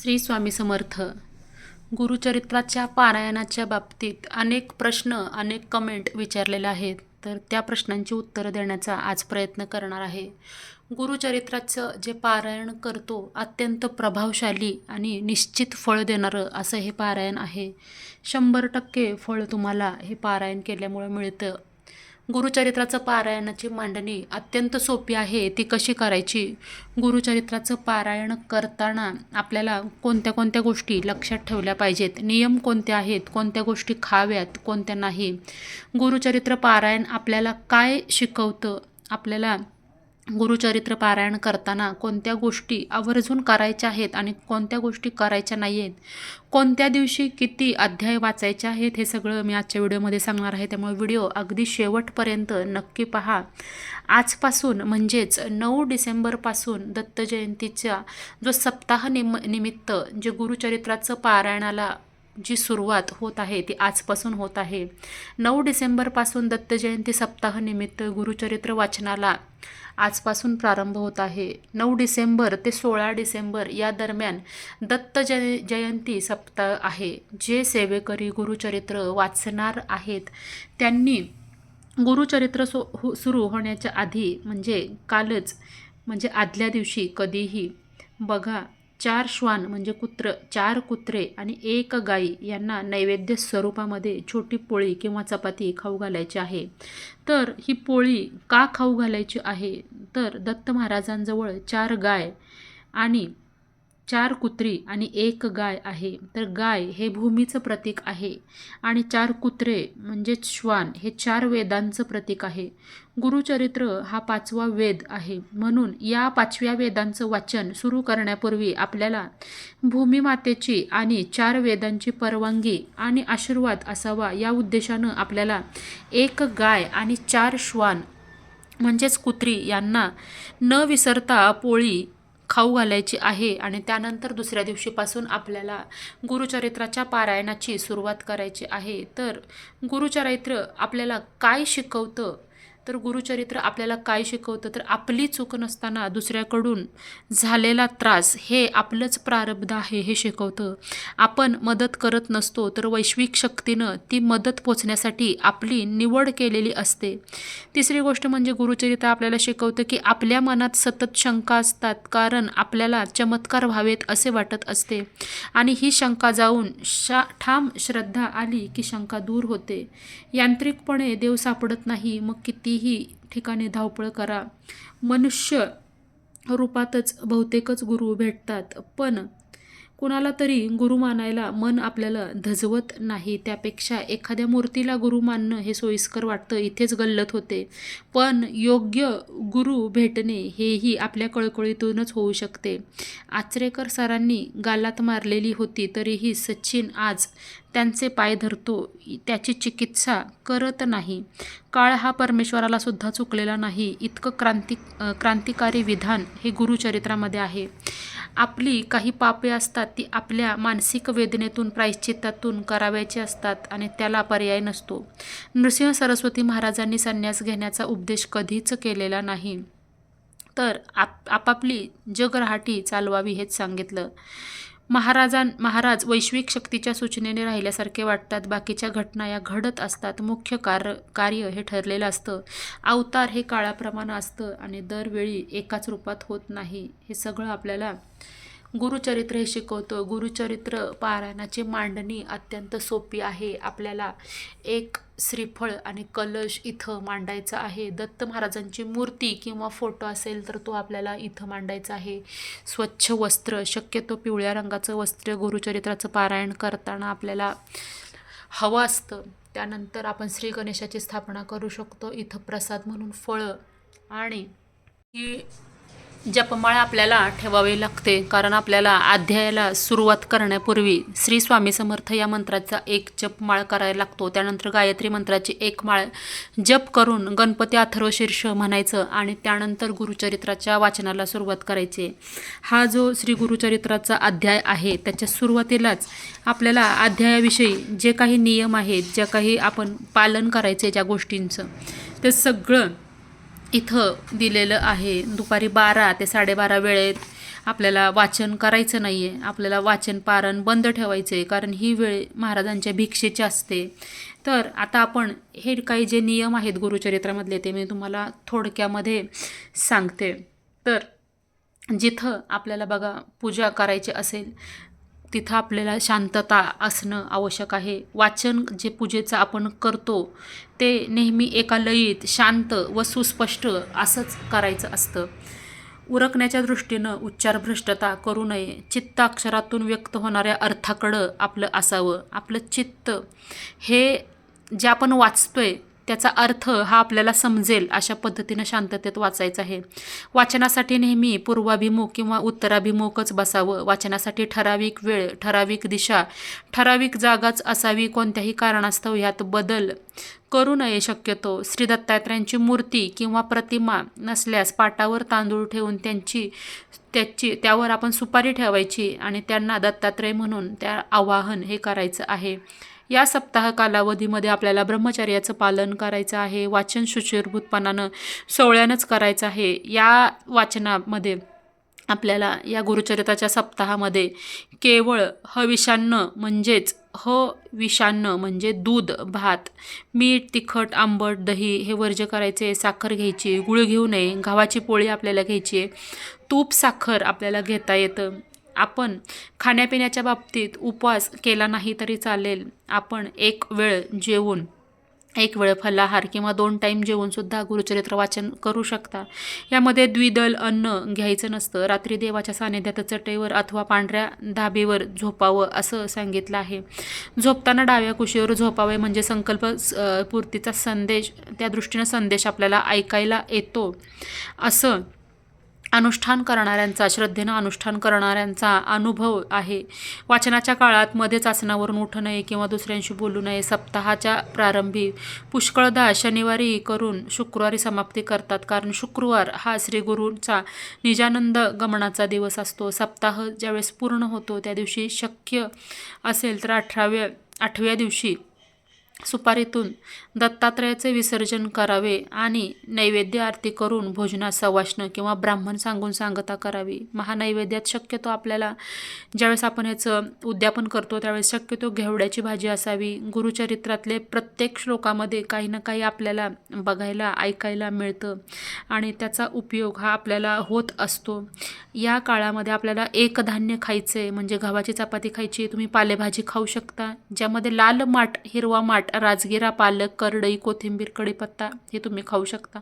श्री स्वामी समर्थ. गुरुचरित्राच्या पारायणाच्या बाबतीत अनेक प्रश्न अनेक कमेंट विचारलेले आहेत. तर त्या प्रश्नांची उत्तरं देण्याचा आज प्रयत्न करणार आहे. गुरुचरित्राचं जे पारायण करतो अत्यंत प्रभावशाली आणि निश्चित फळ देणारं असं हे पारायण आहे. शंभर टक्के फळ तुम्हाला हे पारायण केल्यामुळं मिळतं. गुरुचरित्राचं पारायणाची मांडणी अत्यंत सोपी आहे. ती कशी करायची? गुरुचरित्राचं पारायण करताना आपल्याला कोणत्या कोणत्या गोष्टी लक्षात ठेवल्या पाहिजेत? नियम कोणते आहेत? कोणत्या गोष्टी खाव्यात? कोणत्या नाही? गुरुचरित्र पारायण आपल्याला काय शिकवतं? आपल्याला गुरुचरित्र पारायण करताना कोणत्या गोष्टी आवर्जून करायच्या आहेत आणि कोणत्या गोष्टी करायच्या नाही आहेत कोणत्या दिवशी किती अध्याय वाचायचे आहेत हे सगळं मी आजच्या व्हिडिओमध्ये सांगणार आहे. त्यामुळे व्हिडिओ अगदी शेवटपर्यंत नक्की पहा. आजपासून म्हणजेच नऊ डिसेंबरपासून दत्त जयंतीचा जो सप्ताह निम निमित्त जे गुरुचरित्राचं पारायणाला जी सुरुवात होत आहे ती आजपासून होत आहे. नऊ डिसेंबरपासून दत्त जयंती सप्ताहानिमित्त गुरुचरित्र वाचनाला आजपासून प्रारंभ होत आहे. नऊ डिसेंबर ते सोळा डिसेंबर या दरम्यान दत्त जय जयंती सप्ताह आहे. जे सेवेकरी गुरुचरित्र वाचणार आहेत त्यांनी गुरुचरित्र सो हो सुरू होण्याच्या आधी म्हणजे कालच म्हणजे आदल्या दिवशी कधीही बघा. चार श्वान म्हणजे कुत्र चार कुत्रे आणि एक गाई यांना नैवेद्य स्वरूपामध्ये छोटी पोळी किंवा चपाती खाऊ घालायची आहे. तर ही पोळी का खाऊ घालायची आहे? तर दत्त महाराजांजवळ चार गाय आणि चार कुत्री आणि एक गाय आहे. तर गाय हे भूमीचं प्रतीक आहे आणि चार कुत्रे म्हणजेच श्वान हे चार वेदांचं प्रतीक आहे. गुरुचरित्र हा पाचवा वेद आहे. म्हणून या पाचव्या वेदांचं वाचन सुरू करण्यापूर्वी आपल्याला भूमिमातेची आणि चार वेदांची परवानगी आणि आशीर्वाद असावा या उद्देशानं आपल्याला एक गाय आणि चार श्वान म्हणजेच कुत्री यांना न विसरता पोळी खाऊ घालायची आहे आणि त्यानंतर दुसऱ्या दिवशीपासून आपल्याला गुरुचरित्राच्या पारायणाची सुरुवात करायची आहे. तर गुरुचरित्र आपल्याला काय शिकवतं तर गुरुचरित्र आपल्याला काय शिकवतं? तर आपली चूक नसताना दुसऱ्याकडून झालेला त्रास हे आपलंच प्रारब्ध आहे हे शिकवतं. आपण मदत करत नसतो तर वैश्विक शक्तीनं ती मदत पोचण्यासाठी आपली निवड केलेली असते. तिसरी गोष्ट म्हणजे गुरुचरित्र आपल्याला शिकवतं की आपल्या मनात सतत शंका असतात कारण आपल्याला चमत्कार व्हावेत असे वाटत असते. आणि ही शंका जाऊन शा ठाम श्रद्धा आली की शंका दूर होते. यांत्रिकपणे देव सापडत नाही मग किती कितीही ठिकाणी धावपळ करा. मनुष्य रूपातच बहुतेकच गुरु भेटतात पण कुणाला तरी गुरु मानायला मन आपल्याला धजवत नाही. त्यापेक्षा एखाद्या मूर्तीला गुरु मानणं हे सोयीस्कर वाटतं इथेच गल्लत होते. पण योग्य गुरु भेटणे हेही आपल्या कळकळीतूनच होऊ शकते. आचरेकर सरांनी गालात मारलेली होती तरीही सचिन आज त्यांचे पाय धरतो त्याची चिकित्सा करत नाही. काळ हा परमेश्वराला सुद्धा चुकलेला नाही. इतकं क्रांती क्रांतिकारी विधान हे गुरुचरित्रामध्ये आहे. आपली काही पापे असतात ती आपल्या मानसिक वेदनेतून प्रायश्चित्तातून करावयाची असतात आणि त्याला पर्याय नसतो. नृसिंह सरस्वती महाराजांनी संन्यास घेण्याचा उपदेश कधीच केलेला नाही. तर आप आपापली जगरहाटी चालवावी हेच सांगितलं. महाराजां महाराज वैश्विक शक्तीच्या सूचनेने राहिल्यासारखे वाटतात. बाकीच्या घटना या घडत असतात. मुख्य कार कार्य हे ठरलेलं असतं. अवतार हे काळाप्रमाणे असतं आणि दरवेळी एकाच रूपात होत नाही. हे सगळं आपल्याला गुरुचरित्र हे शिकवतं. गुरुचरित्र पारायणाची मांडणी अत्यंत सोपी आहे. आपल्याला एक श्रीफळ आणि कलश इथं मांडायचा आहे. दत्त महाराजांची मूर्ती किंवा फोटो असेल तर तो आपल्याला इथं मांडायचा आहे. स्वच्छ वस्त्र शक्यतो पिवळ्या रंगाचं वस्त्र गुरुचरित्राचं पारायण करताना आपल्याला हवं असतं. त्यानंतर आपण श्री गणेशाची स्थापना करू शकतो. इथं प्रसाद म्हणून फळं आणि ही जपमाळ आपल्याला ठेवावी लागते कारण आपल्याला अध्यायाला सुरुवात करण्यापूर्वी श्री स्वामी समर्थ या मंत्राचा एक जपमाळ करायला लागतो. त्यानंतर गायत्री मंत्राची एक माळ जप करून गणपती अथर्व शीर्ष म्हणायचं आणि त्यानंतर गुरुचरित्राच्या वाचनाला सुरुवात करायची. हा जो श्री गुरुचरित्राचा अध्याय आहे त्याच्या सुरुवातीलाच आपल्याला अध्यायाविषयी जे काही नियम आहेत ज्या काही आपण पालन करायचे ज्या गोष्टींचं ते सगळं इथं दिलेलं आहे. दुपारी बारा ते साडेबारा वेळेत आपल्याला वाचन करायचं नाही आहे आपल्याला वाचन पारण बंद ठेवायचं आहे कारण ही वेळ महाराजांच्या भिक्षेची असते. तर आता आपण हे काही जे नियम आहेत गुरुचरित्रामधले ते मी तुम्हाला थोडक्यामध्ये सांगते. तर जिथं आपल्याला बघा पूजा करायची असेल तिथं आपल्याला शांतता असणं आवश्यक आहे. वाचन जे पूजेचं आपण करतो ते नेहमी एका लयीत शांत व सुस्पष्ट असंच करायचं असतं. उरकण्याच्या दृष्टीनं उच्चारभ्रष्टता करू नये. चित्त अक्षरातून व्यक्त होणाऱ्या अर्थाकडं आपलं असावं. आपलं चित्त हे जे आपण वाचतोय त्याचा अर्थ हा आपल्याला समजेल अशा पद्धतीनं शांततेत वाचायचं आहे. वाचनासाठी नेहमी पूर्वाभिमुख किंवा उत्तराभिमुखच बसावं. वाचनासाठी ठराविक वेळ ठराविक दिशा ठराविक जागाच असावी कोणत्याही कारणास्तव ह्यात बदल करू नये शक्यतो. श्री दत्तात्रयांची मूर्ती किंवा प्रतिमा नसल्यास पाटावर तांदूळ ठेवून त्यांची त्याची त्यावर आपण सुपारी ठेवायची आणि त्यांना दत्तात्रय म्हणून त्या आवाहन हे करायचं आहे. या सप्ताह कालावधीमध्ये आपल्याला ब्रह्मचर्याचं पालन करायचं आहे वाचन शुचिरभूतपणानं सोहळ्यानंच करायचं आहे. या वाचनामध्ये आपल्याला या गुरुचरित्राच्या सप्ताहामध्ये केवळ हविषान्न म्हणजेच ह विषान्न म्हणजे दूध भात मीठ तिखट आंबट दही हे वर्ज्य करायचे साखर घ्यायची गुळ घेऊ नये गव्हाची पोळी आपल्याला घ्यायची आहे. तूप साखर आपल्याला घेता येतं. आपण खाण्यापिण्याच्या बाबतीत उपवास केला नाही तरी चालेल. आपण एक वेळ जेवून एक वेळ फलाहार किंवा दोन टाईम जेवूनसुद्धा गुरुचरित्र वाचन करू शकता. यामध्ये द्विदल अन्न घ्यायचं नसतं. रात्री देवाच्या सानिध्यात चटईवर अथवा पांढऱ्या धाबीवर झोपावं असं सांगितलं आहे. झोपताना डाव्या कुशीवर झोपावे म्हणजे संकल्प पूर्तीचा संदेश त्या दृष्टीनं संदेश आपल्याला ऐकायला येतो. असं अनुष्ठान करणाऱ्यांचा श्रद्धेनं अनुष्ठान करणाऱ्यांचा अनुभव आहे. वाचनाच्या काळात मध्येच आसनावरून उठू नये किंवा दुसऱ्यांशी बोलू नये सप्ताहाच्या प्रारंभी पुष्कळदा शनिवारी करून शुक्रवारी समाप्ती करतात. कारण शुक्रवार हा श्री गुरूंचा निजानंद गमनाचा दिवस असतो. सप्ताह ज्यावेळेस पूर्ण होतो त्या दिवशी शक्य असेल तर अठराव्या आठव्या दिवशी सुपारीतून दत्तात्रयाचे विसर्जन करावे आणि नैवेद्य आरती करून भोजनात सवाष्ण किंवा ब्राह्मण सांगून सांगता करावी. महानैवेद्यात शक्यतो आपल्याला ज्यावेळेस आपण याचं उद्यापन करतो त्यावेळेस शक्यतो घेवड्याची भाजी असावी. गुरुचरित्रातले प्रत्येक श्लोकामध्ये काही ना काही आपल्याला बघायला ऐकायला मिळतं आणि त्याचा उपयोग हा आपल्याला होत असतो. या काळामध्ये आपल्याला एक धान्य खायचं खायचे म्हणजे गव्हाची चपाती खायची तुम्ही पालेभाजी खाऊ शकता ज्यामध्ये लाल माठ हिरवा माठ राजगिरा पालक करडई कोथिंबीर कढीपत्ता हे तुम्ही खाऊ शकता.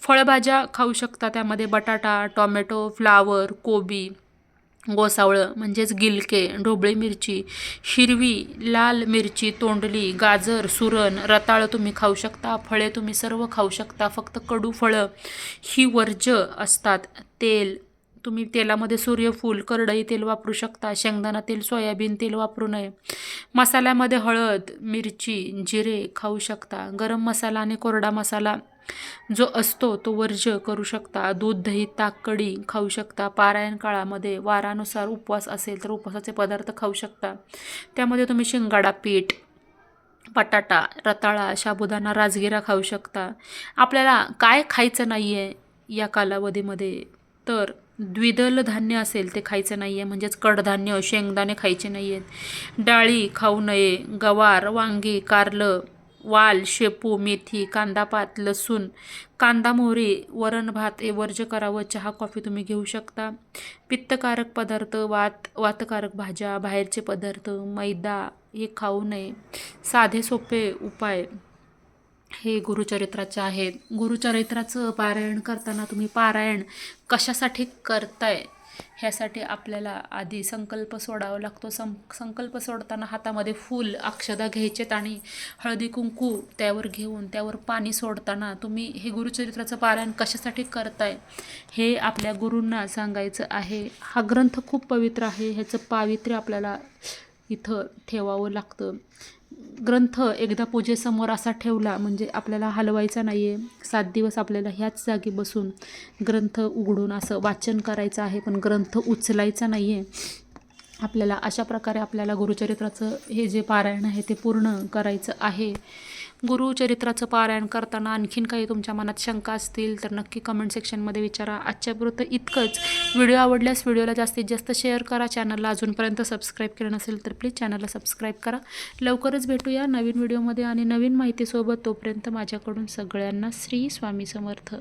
फळभाज्या खाऊ शकता त्यामध्ये बटाटा टॉमॅटो फ्लावर कोबी गोसावळं म्हणजेच गिलके ढोबळी मिरची हिरवी लाल मिरची तोंडली गाजर सुरण रताळं तुम्ही खाऊ शकता. फळे तुम्ही सर्व खाऊ शकता. फक्त कडू फळं ही वर्ज्य असतात. तेल तुम्ही तेलामध्ये सूर्यफूल करडई तेल वापरू शकता शेंगदाणा तेल सोयाबीन तेल वापरू नये. मसाल्यामध्ये हळद मिरची जिरे खाऊ शकता. गरम मसाला आणि कोरडा मसाला जो असतो तो वर्ज्य करू शकता. दूध दही ताक कढी खाऊ शकता. पारायण काळामध्ये वारानुसार उपवास असेल तर उपवासाचे पदार्थ खाऊ शकता. त्यामध्ये तुम्ही शिंगाडा पीठ बटाटा रताळा साबुदाणा राजगिरा खाऊ शकता. आपल्याला काय खायचं नाही आहे या कालावधीमध्ये तर द्विदल धान्य असेल ते खायचं नाही आहे म्हणजेच कडधान्य शेंगदाणे खायचे नाही आहेत डाळी खाऊ नये गवार वांगी कारलं वाल शेपू मेथी कांदापात लसूण कांदा मोहरी वरण भात हे वर्ज्य करावं चहा कॉफी तुम्ही घेऊ शकता. पित्तकारक पदार्थ वात वातकारक भाज्या बाहेरचे पदार्थ मैदा हे खाऊ नये. साधे सोपे उपाय. हे गुरुचरित्राचे आहेत. गुरुचरित्राचं पारायण करताना तुम्ही पारायण कशासाठी करताय? ह्यासाठी आपल्याला आधी संकल्प सोडावा लागतो. सं संकल्प सोडताना हातामध्ये फूल अक्षदा घ्यायचेत आणि हळदी कुंकू त्यावर घेऊन त्यावर पाणी सोडताना तुम्ही हे गुरुचरित्राचं पारायण कशासाठी करताय? हे आपल्या गुरूंना सांगायचं आहे. हा ग्रंथ खूप पवित्र आहे. ह्याचं पावित्र्य आपल्याला इथं ठेवावं लागतं. ग्रंथ एकदा पूजेसमोर असा ठेवला म्हणजे आपल्याला हलवायचा नाही आहे सात दिवस आपल्याला ह्याच जागी बसून ग्रंथ उघडून असं वाचन करायचं आहे पण ग्रंथ उचलायचा नाही आहे आपल्याला अशा प्रकारे आपल्याला गुरुचरित्राचं हे जे पारायण आहे ते पूर्ण करायचं आहे. गुरुचरित्राचं पारायण करताना आणखीन काही तुमच्या मनात शंका असतील तर नक्की कमेंट सेक्शनमध्ये विचारा. आजच्यापुरतं इतकंच. व्हिडिओ आवडल्यास व्हिडिओला जास्तीत जास्त शेअर करा. चॅनलला अजूनपर्यंत सबस्क्राईब केलं नसेल तर प्लीज चॅनलला सबस्क्राईब करा. लवकरच भेटूया नवीन व्हिडिओमध्ये आणि नवीन माहितीसोबत. तोपर्यंत माझ्याकडून सगळ्यांना श्री स्वामी समर्थ.